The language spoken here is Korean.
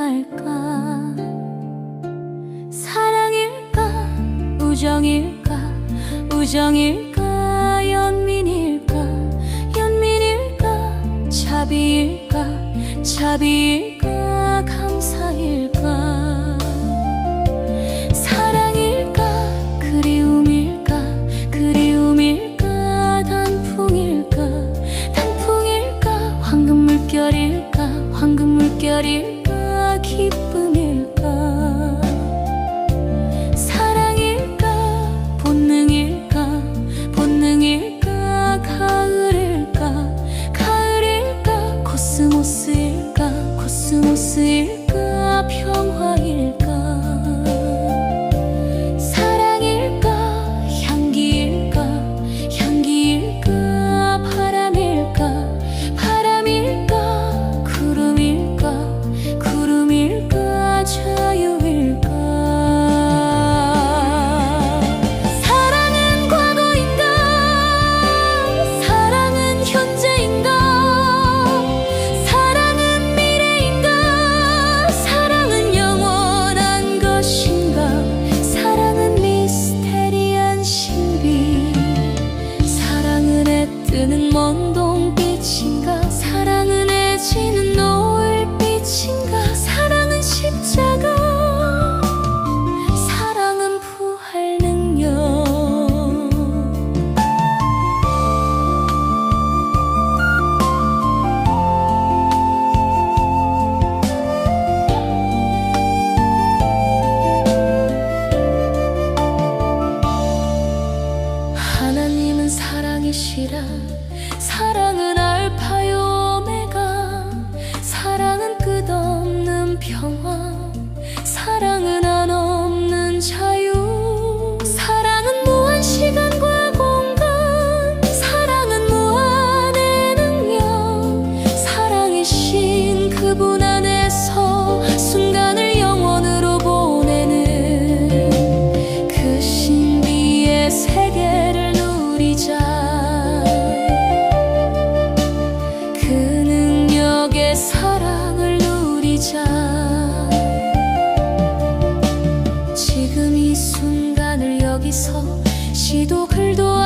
할까? 사랑일까? 우정일까? 우정일까? 연민일까? 연민일까? 차비일까? 차비일까? 감사일까? 코스일까? 코스모스일까 먼 동빛인가? 사랑은 해지는 노을빛인가? 사랑은 십자가 사랑은 부활 능력. 하나님은 사랑이시라. 세계를 누리자. 그 능력의 사랑을 누리자. 지금 이 순간을 여기서 시도 글도